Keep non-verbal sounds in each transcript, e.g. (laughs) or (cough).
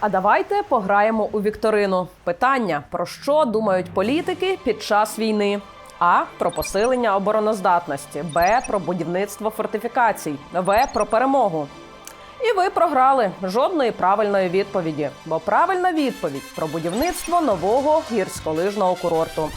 А давайте пограємо у вікторину. Питання: про що думають політики під час війни? А про посилення обороноздатності, Б про будівництво фортифікацій, В про перемогу. І ви програли жодної правильної відповіді, бо правильна відповідь про будівництво нового гірськолижного курорту.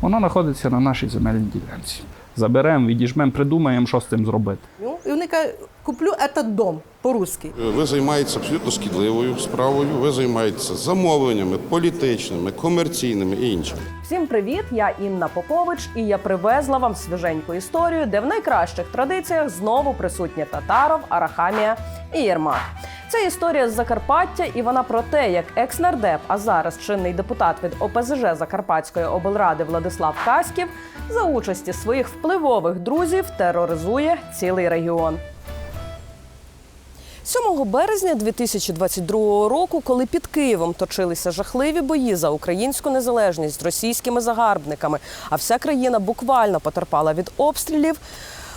Воно знаходиться на нашій земельній ділянці. Заберемо, відіжмемо, придумаємо, що з цим зробити. Ну, І вони кажуть, куплю этот дом по-русски. Ви займаєтеся абсолютно шкідливою справою. Ви займаєтеся замовленнями політичними, комерційними і іншими. Всім привіт! Я Інна Попович, і я привезла вам свіженьку історію, де в найкращих традиціях знову присутні Татаров, Арахамія і Єрмак. Це історія з Закарпаття, і вона про те, як екс-нардеп, а зараз чинний депутат від ОПЗЖ Закарпатської облради Владислав Каськів за участі своїх впливових друзів тероризує цілий регіон. 7 березня 2022 року, коли під Києвом точилися жахливі бої за українську незалежність з російськими загарбниками, а вся країна буквально потерпала від обстрілів.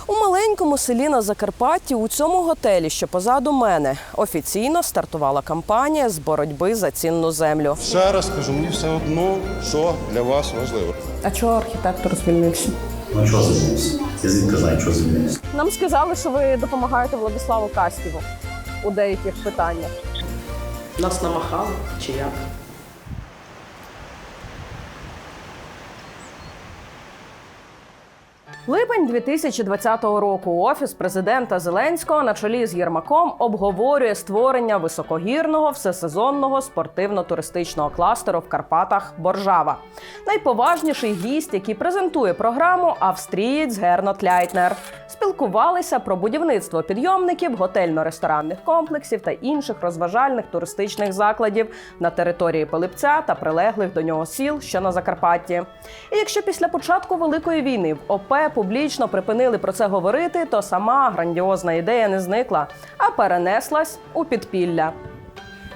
У маленькому селі на Закарпатті у цьому готелі, що позаду мене, офіційно стартувала кампанія з боротьби за цінну землю. Ще раз кажу, мені все одно, що для вас важливо. А чого архітектор звільнився? Ну чого звільнився? Я звідки знаю, чого звільнився. Нам сказали, що ви допомагаєте Владиславу Каськіву у деяких питаннях. Нас намахали чи як? Липень 2020 року офіс президента Зеленського на чолі з Єрмаком обговорює створення високогірного всесезонного спортивно-туристичного кластеру в Карпатах Боржава. Найповажніший гість, який презентує програму, австрієць Гернот Ляйтнер. Спілкувалися про будівництво підйомників, готельно-ресторанних комплексів та інших розважальних туристичних закладів на території Пилипця та прилеглих до нього сіл, що на Закарпатті. І якщо після початку великої війни в ОП публічно припинили про це говорити, то сама грандіозна ідея не зникла, а перенеслась у підпілля.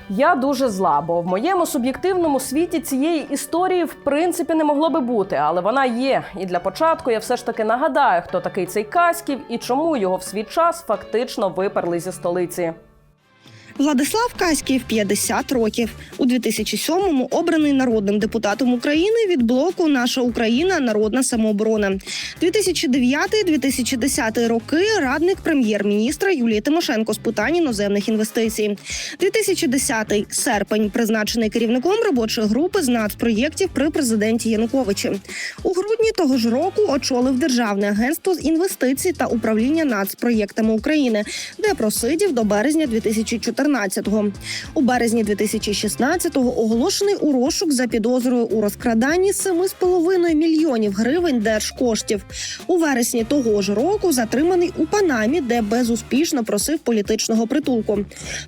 Я дуже зла, бо в моєму суб'єктивному світі цієї історії в принципі не могло би бути, але вона є. І для початку я все ж таки нагадаю, хто такий цей Каськів і чому його в свій час фактично виперли зі столиці. Владислав Каськів 50 років. У 2007-му обраний народним депутатом України від блоку Наша Україна Народна самооборона. 2009-2010 роки радник прем'єр-міністра Юлії Тимошенко з питань іноземних інвестицій. 2010 серпень призначений керівником робочої групи з нацпроєктів при президенті Януковичі. У грудні того ж року очолив Державне агентство з інвестицій та управління нацпроєктами України, де просидів до березня 2014-го. У березні 2016-го оголошений у розшук за підозрою у розкраданні 7,5 мільйонів гривень держкоштів. У вересні того ж року затриманий у Панамі, де безуспішно просив політичного притулку.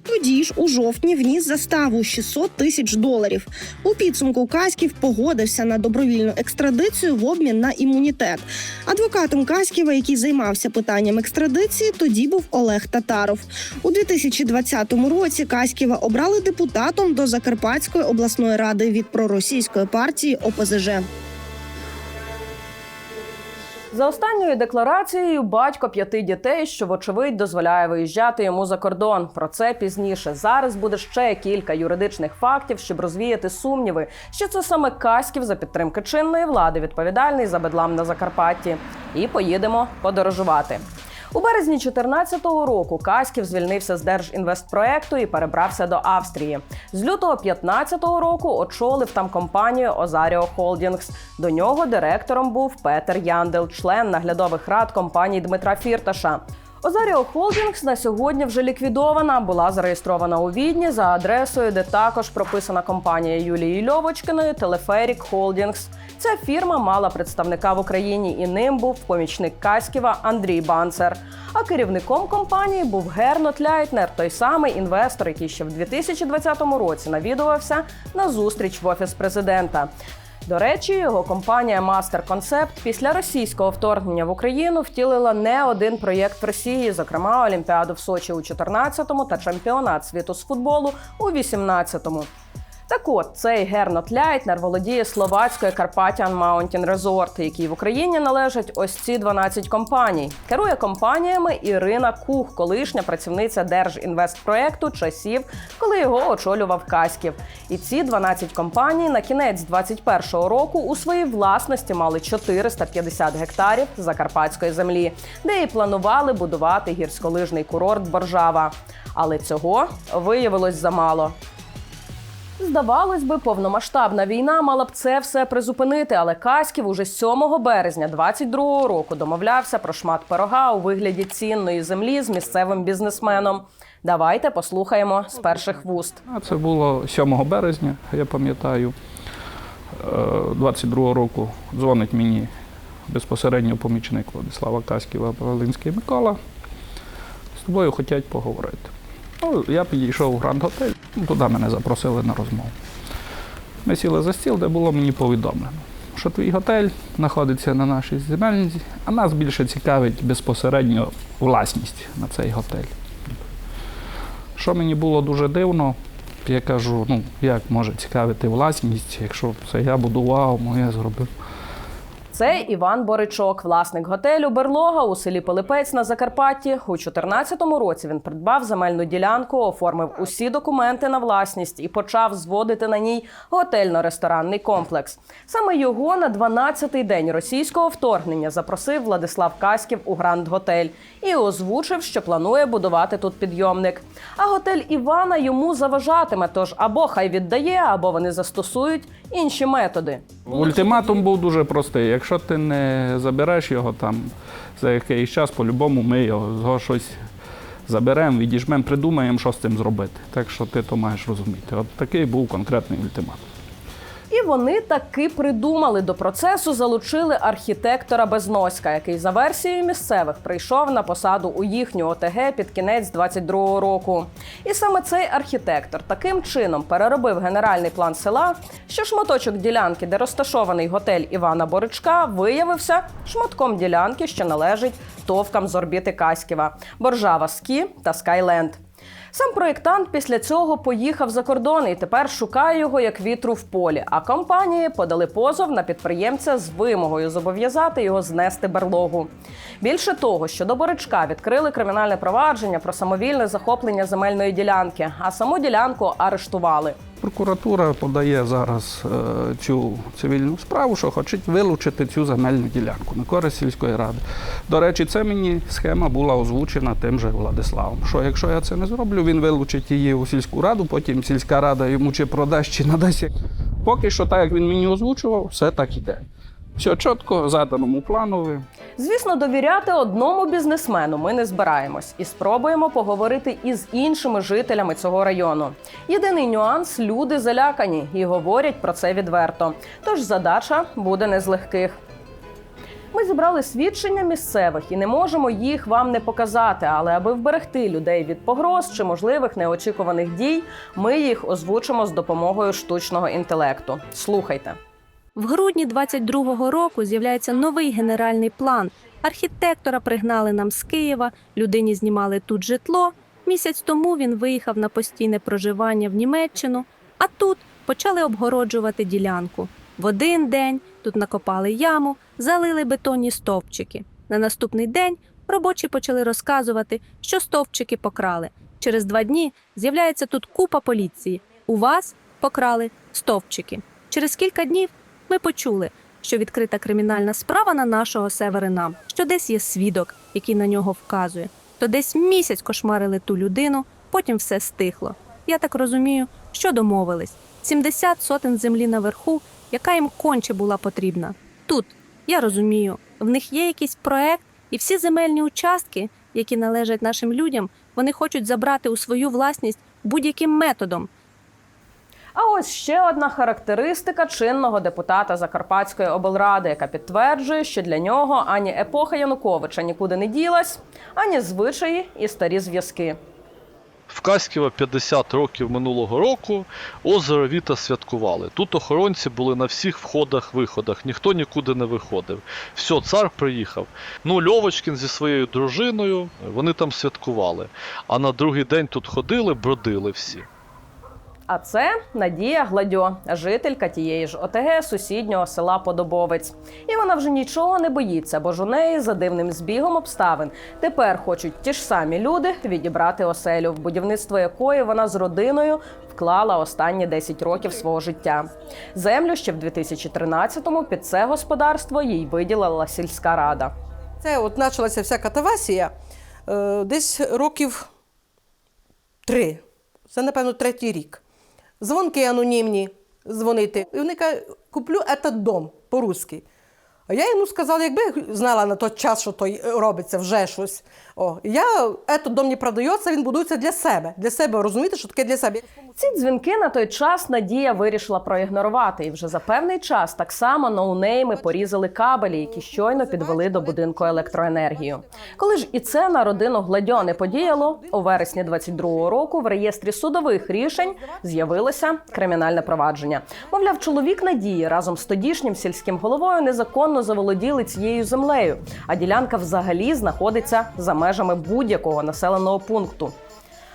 Тоді ж у жовтні вніс заставу 600 тисяч доларів. У підсумку Каськів погодився на добровільну екстрадицію в обмін на імунітет. Адвокатом Каськіва, який займався питанням екстрадиції, тоді був Олег Татаров. У 2020 році Каськіва обрали депутатом до Закарпатської обласної ради від проросійської партії ОПЗЖ. За останньою декларацією, батько п'яти дітей, що вочевидь дозволяє виїжджати йому за кордон. Про це пізніше. Зараз буде ще кілька юридичних фактів, щоб розвіяти сумніви, що це саме Каськів за підтримки чинної влади, відповідальний за бедлам на Закарпатті. І поїдемо подорожувати. У березні 2014 року Каськів звільнився з Держінвестпроекту і перебрався до Австрії. З лютого 2015 року очолив там компанію Озаріо Холдінгс. До нього директором був Петер Яндел, член наглядових рад компанії Дмитра Фірташа. Озаріо Холдінгс на сьогодні вже ліквідована, була зареєстрована у Відні за адресою, де також прописана компанія Юлії Льовочкиної Телеферік Холдінгс. Ця фірма мала представника в Україні, і ним був помічник Каськіва Андрій Банцер. А керівником компанії був Гернот Ляйтнер, той самий інвестор, який ще в 2020 році навідувався на зустріч в офіс президента. До речі, його компанія Master Concept після російського вторгнення в Україну втілила не один проєкт в Росії, зокрема Олімпіаду в Сочі у 14-му та чемпіонат світу з футболу у 18-му. Так от цей Гернот Ляйтнер володіє словацькою Carpathian Mountain Resort, який в Україні належать ось ці 12 компаній. Керує компаніями Ірина Кух, колишня працівниця Держінвестпроекту часів, коли його очолював Каськів. І ці 12 компаній на кінець 2021 року у своїй власності мали 450 гектарів закарпатської землі, де і планували будувати гірськолижний курорт Боржава. Але цього виявилось замало. Здавалось би, повномасштабна війна мала б це все призупинити, але Каськів уже 7 березня 22-го року домовлявся про шмат пирога у вигляді цінної землі з місцевим бізнесменом. Давайте послухаємо з перших вуст. Це було 7 березня, я пам'ятаю. Е, 22-го року дзвонить мені безпосередньо помічник Владислава Каськіва Волинський Микола. З тобою хочуть поговорити. Ну, я підійшов у Гранд Готель, туди мене запросили на розмову. Ми сіли за стіл, де було мені повідомлено, що твій готель знаходиться на нашій земельниці, а нас більше цікавить безпосередньо власність на цей готель. Що мені було дуже дивно, я кажу, ну як може цікавити власність, якщо це я будував, моє зробив. Це Іван Боричок, власник готелю Берлога у селі Пилипець на Закарпатті. У 2014 році він придбав земельну ділянку, оформив усі документи на власність і почав зводити на ній готельно-ресторанний комплекс. Саме його на 12-й день російського вторгнення запросив Владислав Каськів у Гранд Готель і озвучив, що планує будувати тут підйомник. А готель Івана йому заважатиме, тож або хай віддає, або вони застосують інші методи. Ультиматум був дуже простий. Якщо ти не забереш його там за якийсь час, по-любому ми його його щось заберемо, відіжмемо, придумаємо, що з цим зробити. Так що ти то маєш розуміти. От такий був конкретний ультиматум. І вони таки придумали до процесу, залучили архітектора Безноська, який за версією місцевих прийшов на посаду у їхню ОТГ під кінець 22-го року. І саме цей архітектор таким чином переробив генеральний план села, що шматочок ділянки, де розташований готель Івана Боричка, виявився шматком ділянки, що належить товкам з орбіти Каськіва, Боржава Скі та Скайленд. Сам проєктант після цього поїхав за кордон і тепер шукає його як вітру в полі. А компанії подали позов на підприємця з вимогою зобов'язати його знести берлогу. Більше того, що до Боричка відкрили кримінальне провадження про самовільне захоплення земельної ділянки, а саму ділянку арештували. Прокуратура подає зараз е, цю цивільну справу, що хочуть вилучити цю земельну ділянку на користь сільської ради. До речі, це мені схема була озвучена тим же Владиславом. Що якщо я це не зроблю, він вилучить її у сільську раду, потім сільська рада йому чи продасть, чи надасть. Поки що, так як він мені озвучував, все так іде. Все чітко, заданому планові. Звісно, довіряти одному бізнесмену ми не збираємось і спробуємо поговорити із іншими жителями цього району. Єдиний нюанс люди залякані і говорять про це відверто. Тож задача буде не з легких. Ми зібрали свідчення місцевих і не можемо їх вам не показати. Але аби вберегти людей від погроз чи можливих неочікуваних дій, ми їх озвучимо з допомогою штучного інтелекту. Слухайте. В грудні 22-го року з'являється новий генеральний план. Архітектора пригнали нам з Києва, людині знімали тут житло. Місяць тому він виїхав на постійне проживання в Німеччину, а тут почали обгороджувати ділянку. В один день тут накопали яму, залили бетонні стовпчики. На наступний день робочі почали розказувати, що стовпчики покрали. Через два дні з'являється тут купа поліції. У вас покрали стовпчики. Через кілька днів ми почули, що відкрита кримінальна справа на нашого Северина, що десь є свідок, який на нього вказує. То десь місяць кошмарили ту людину, потім все стихло. Я так розумію, що домовились: 70 сотень землі наверху, яка їм конче була потрібна. Тут я розумію, в них є якийсь проект, і всі земельні участки, які належать нашим людям, вони хочуть забрати у свою власність будь-яким методом. А ось ще одна характеристика чинного депутата Закарпатської облради, яка підтверджує, що для нього ані епоха Януковича нікуди не ділась, ані звичаї і старі зв'язки. В Каськіва 50 років минулого року озеро Віта святкували. Тут охоронці були на всіх входах-виходах, ніхто нікуди не виходив. Все, цар приїхав. Ну, Льовочкін зі своєю дружиною, вони там святкували. А на другий день тут ходили, бродили всі. А це Надія Гладьо, жителька тієї ж ОТГ сусіднього села Подобовець. І вона вже нічого не боїться, бо ж у неї за дивним збігом обставин тепер хочуть ті ж самі люди відібрати оселю, в будівництво якої вона з родиною вклала останні 10 років свого життя. Землю ще в 2013-му під це господарство їй виділила сільська рада. Це от почалася вся катавасія е, десь років три. Це, напевно, третій рік. Дзвонки анонімні дзвонити. І вони кажуть, куплю этот дом по-русски. А я йому сказала, якби знала на той час, що то робиться вже щось. О, я этот дом не продається, він будується для себе. Для себе розумієте, що таке для себе. Ці дзвінки на той час Надія вирішила проігнорувати, і вже за певний час так само ноунейми порізали кабелі, які щойно підвели до будинку електроенергію. Коли ж і це на родину Гладьо не подіяло, у вересні 22-го року в реєстрі судових рішень з'явилося кримінальне провадження. Мовляв, чоловік Надії разом з тодішнім сільським головою незаконно заволоділи цією землею, а ділянка взагалі знаходиться за межами будь-якого населеного пункту.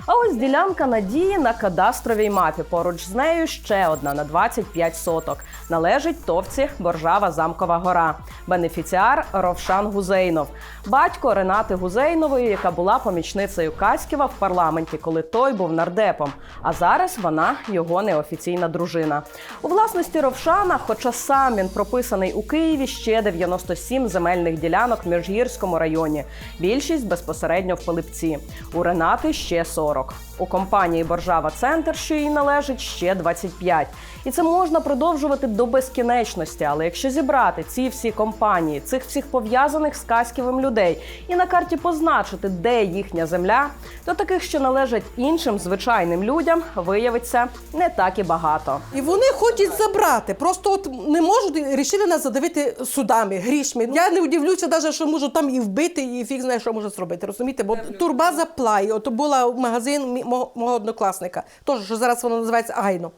А ось ділянка надії на кадастровій мапі. Поруч з нею ще одна на 25 соток. Належить товці Боржава Замкова гора. Бенефіціар Ровшан Гузейнов, батько Ренати Гузейнової, яка була помічницею Каськіва в парламенті, коли той був нардепом. А зараз вона його неофіційна дружина. У власності Ровшана, хоча сам він прописаний у Києві, ще 97 земельних ділянок в Міжгірському районі. Більшість безпосередньо в Пилипці. У Ренати ще 40. У компанії Боржава Центр, що їй належить, ще 25. І це можна продовжувати до безкінечності. Але якщо зібрати ці всі компанії, цих всіх пов'язаних з Каськівим людей, і на карті позначити, де їхня земля, то таких, що належать іншим звичайним людям, виявиться не так і багато. І вони хочуть забрати. Просто от не можуть рішили нас задавити судами, грішми. Я не удивлюся, навіть, що можу там і вбити, і фіг знає, що можу зробити. Розумієте? Бо турбаза Плай, от була магазин мого, однокласника, теж що зараз воно називається Айно.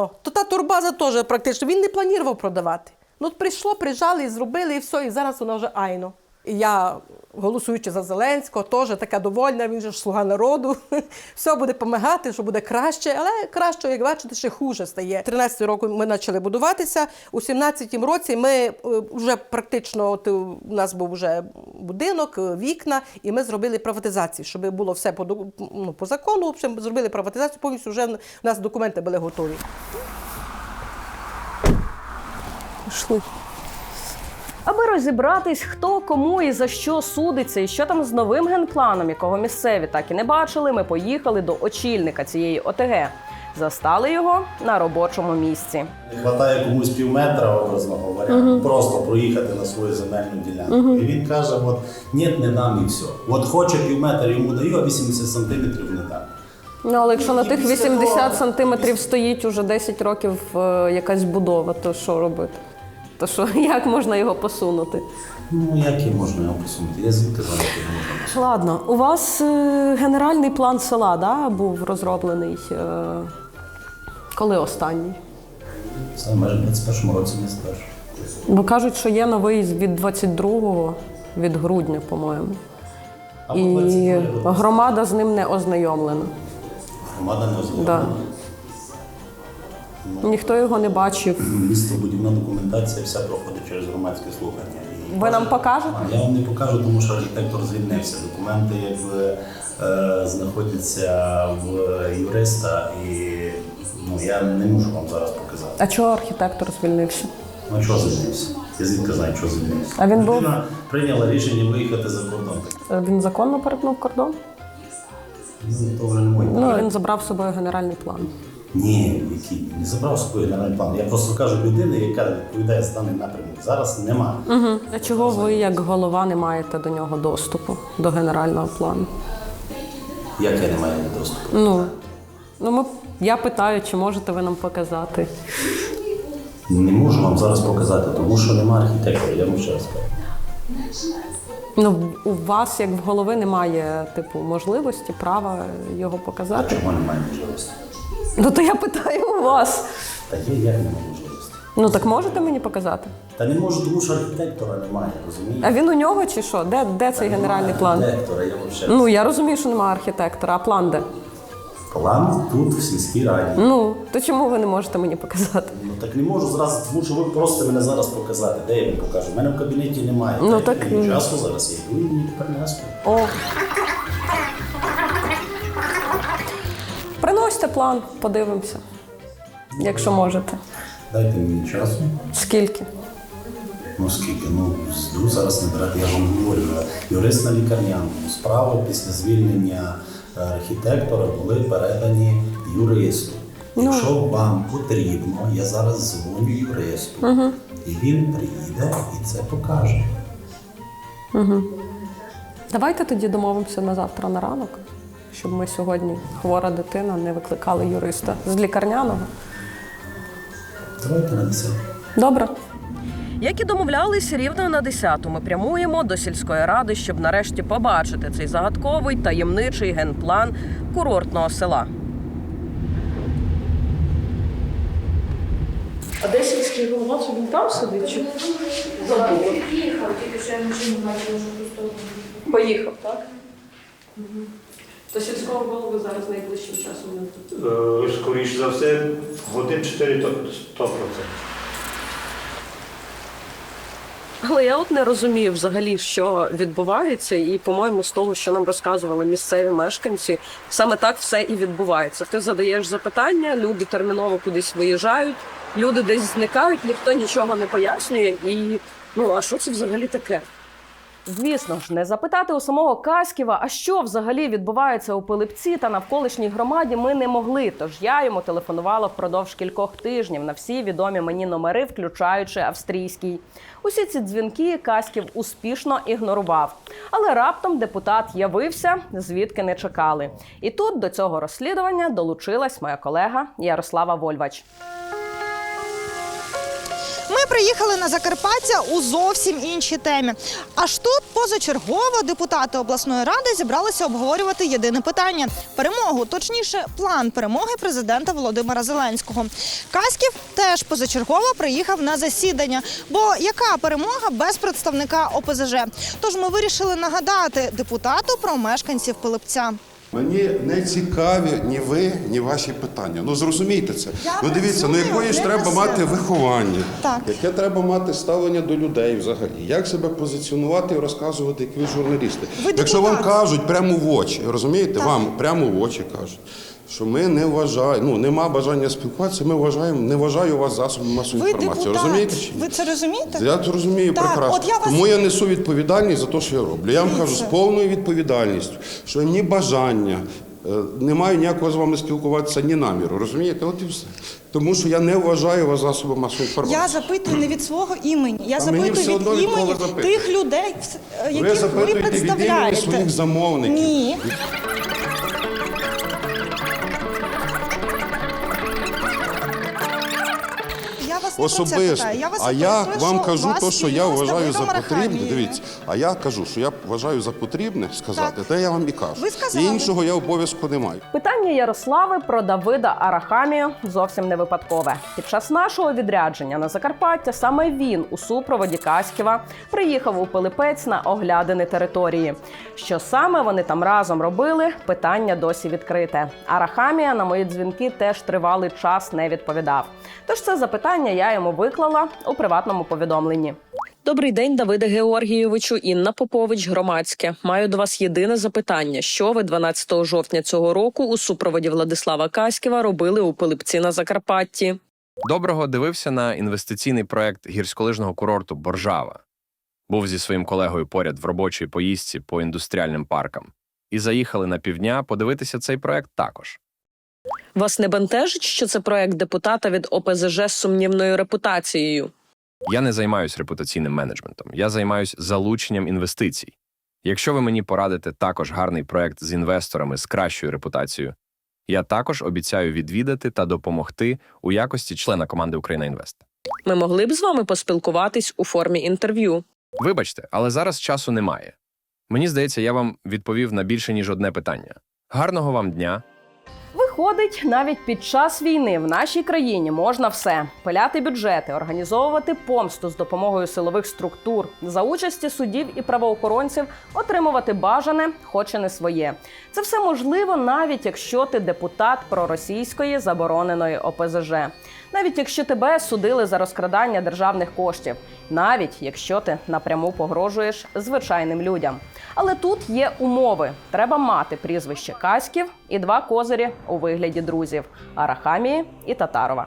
О, то та турбаза теж практично він не планував продавати. Ну прийшло, прижали зробили, і все, і зараз вона вже Айно. Я, голосуючи за Зеленського, теж така довольна, він же ж слуга народу. (laughs) Все буде допомагати, що буде краще, але краще, як бачите, ще хуже стає. 13 року ми почали будуватися. У 17-му році ми е, вже практично от, е, у нас був вже будинок, е, вікна, і ми зробили приватизацію, щоб було все по, ну, по закону. В общем, зробили приватизацію, повністю вже у нас документи були готові. Пішли. Аби розібратись, хто кому і за що судиться, і що там з новим генпланом, якого місцеві так і не бачили, ми поїхали до очільника цієї ОТГ. Застали його на робочому місці. Не вистачає комусь пів метра, образно говоря, просто проїхати на свою земельну ділянку. І він каже: от ні, не дам і все. От хоче пів метра йому даю, а 80 сантиметрів не дам. Ну, але якщо на тих після 80 того- сантиметрів стоїть уже 10 років е, якась будова, то що робити? То що, (laughs) як можна його посунути? Ну як і можна його посунути? Я звідки знаю, як його можна посунути. Ладно, у вас е, генеральний план села да, був розроблений. Е, коли останній? Це майже в 21-му році не скажу. Бо кажуть, що є новий від 22-го, від грудня, по-моєму. Або І 22 громада з ним не ознайомлена. Громада не ознайомлена. Ніхто його не бачив. Містобудівна документація вся проходить через громадське слухання. І Ви нам покажете? Я вам не покажу, тому що архітектор звільнився. Документи якби е, знаходяться в юриста, і ну я не можу вам зараз показати. А чого архітектор звільнився? Ну чого звільнився? Я звідки знаю, чого звільнився. А він був- Людина прийняла рішення виїхати за кордон. Е, Він законно перетнув кордон? Ну, то вже не моє. Ну, він забрав з собою генеральний план. Ні, який не забрав з собою генеральний план. Я просто кажу людини, яка відповідає за даний напрямок. Зараз немає. Угу. А чого ви, як голова, не маєте до нього доступу, до генерального плану? Як я не маю доступу? Ну, ну ми, я питаю, чи можете ви нам показати? Не можу вам зараз показати, тому що немає архітектора, я вам ще раз кажу. Ну, у вас, як в голови, немає типу можливості, права його А показати. чого немає можливості? Ну то я питаю у вас. Та є, як немає можливості. Ну так можете мені показати? Та не можу, тому що архітектора немає, розумієте? А він у нього чи що? Де, де цей генеральний план? Архітектора, я ще Ну я розумію, що немає архітектора, а план де? План тут, в сільській раді. Ну то чому ви не можете мені показати? Ну так не можу зразу, тому що ви просите мене зараз показати. Де я вам покажу? У мене в кабінеті немає. Ну, Дайте так, ну. часу зараз я йду і мені принесу. О. Приносьте план, подивимося, якщо можете. Дайте мені часу. Скільки? Ну скільки? Ну жду зараз не брати, я вам говорю. Юрист на лікарняному. Справи після звільнення архітектора були передані юристу. Якщо вам потрібно, я зараз дзвоню юристу, і він приїде і це покаже. Давайте тоді домовимося на завтра на ранок, щоб ми сьогодні хвора дитина не викликали юриста з лікарняного. Давайте на 10. Добре. Як і домовлялись, рівно на 10 ми прямуємо до сільської ради, щоб нарешті побачити цей загадковий таємничий генплан курортного села. А де сільський голова? Чи він там сидить? Чи Приїхав, тільки що я машину бачила, що просто. поїхав, так? То сільського голови зараз найближчим часом не тут. Е, Скоріше за все, годин 4 то 100%. Але я от не розумію взагалі, що відбувається, і, по-моєму, з того, що нам розказували місцеві мешканці, саме так все і відбувається. Ти задаєш запитання, люди терміново кудись виїжджають, люди десь зникають, ніхто нічого не пояснює. І ну а що це взагалі таке? Звісно ж, не запитати у самого Каськіва, а що взагалі відбувається у Пилипці та навколишній громаді, ми не могли. Тож я йому телефонувала впродовж кількох тижнів на всі відомі мені номери, включаючи австрійський. Усі ці дзвінки Каськів успішно ігнорував. Але раптом депутат явився, звідки не чекали. І тут до цього розслідування долучилась моя колега Ярослава Вольвач. Ми приїхали на Закарпаття у зовсім іншій темі. Аж тут позачергово депутати обласної ради зібралися обговорювати єдине питання перемогу, точніше, план перемоги президента Володимира Зеленського. Каськів теж позачергово приїхав на засідання. Бо яка перемога без представника ОПЗЖ? Тож ми вирішили нагадати депутату про мешканців Пилипця. Мені не цікаві ні ви, ні ваші питання. Ну зрозумійте це. Я ну дивіться, ну якої ж треба мати виховання, Так. яке треба мати ставлення до людей взагалі, як себе позиціонувати і розказувати, як ви журналісти. Ви Якщо вам кажуть прямо в очі, розумієте, Так. вам прямо в очі кажуть. Що ми не вважаємо, ну нема бажання спілкуватися, ми вважаємо, не вважаю вас засобом масової Ви інформації. депутат. Розумієте? чи ні? Ви це розумієте? Я це розумію Так, прекрасно. от я вас- Тому я несу відповідальність за те, що я роблю. Я вам кажу з повною відповідальністю, що ні бажання, е, не маю ніякого з вами спілкуватися, ні наміру. Розумієте? От і все. Тому що я не вважаю вас засобом масової інформації. Я запитую не від свого імені. Я А запитую від імені тих людей, е, ви яких ви запитуєте від імені своїх замовників. Ні. Особисто. Я вас а я вам кажу те, що я вважаю за потрібне. Дивіться, а я кажу, що я вважаю за потрібне сказати, Так. те я вам і кажу. Ви сказали. І іншого я обов'язку не маю. Питання Ярослави про Давида Арахамію зовсім не випадкове. Під час нашого відрядження на Закарпаття саме він у супроводі Каськіва приїхав у Пилипець на оглядини території. Що саме вони там разом робили? Питання досі відкрите. Арахамія на мої дзвінки теж тривалий час не відповідав. Тож це запитання я йому виклала у приватному повідомленні. Добрий день, Давиде Георгійовичу. Інна Попович, громадське. Маю до вас єдине запитання: що ви 12 жовтня цього року у супроводі Владислава Каськіва робили у Пилипці на Закарпатті? Доброго дивився на інвестиційний проект гірськолижного курорту Боржава. Був зі своїм колегою поряд в робочій поїздці по індустріальним паркам. І заїхали на півдня подивитися цей проект також. Вас не бентежить, що це проект депутата від ОПЗЖ з сумнівною репутацією? Я не займаюся репутаційним менеджментом, я займаюся залученням інвестицій. Якщо ви мені порадите також гарний проект з інвесторами з кращою репутацією, я також обіцяю відвідати та допомогти у якості члена команди Україна Інвест. Ми могли б з вами поспілкуватись у формі інтерв'ю. Вибачте, але зараз часу немає. Мені здається, я вам відповів на більше ніж одне питання. Гарного вам дня! Виходить, навіть під час війни в нашій країні можна все: пиляти бюджети, організовувати помсту з допомогою силових структур, за участі суддів і правоохоронців отримувати бажане, хоч і не своє. Це все можливо, навіть якщо ти депутат проросійської забороненої ОПЗЖ, навіть якщо тебе судили за розкрадання державних коштів, навіть якщо ти напряму погрожуєш звичайним людям. Але тут є умови: треба мати прізвище Каськів і два козирі у вигляді друзів Арахамії і Татарова.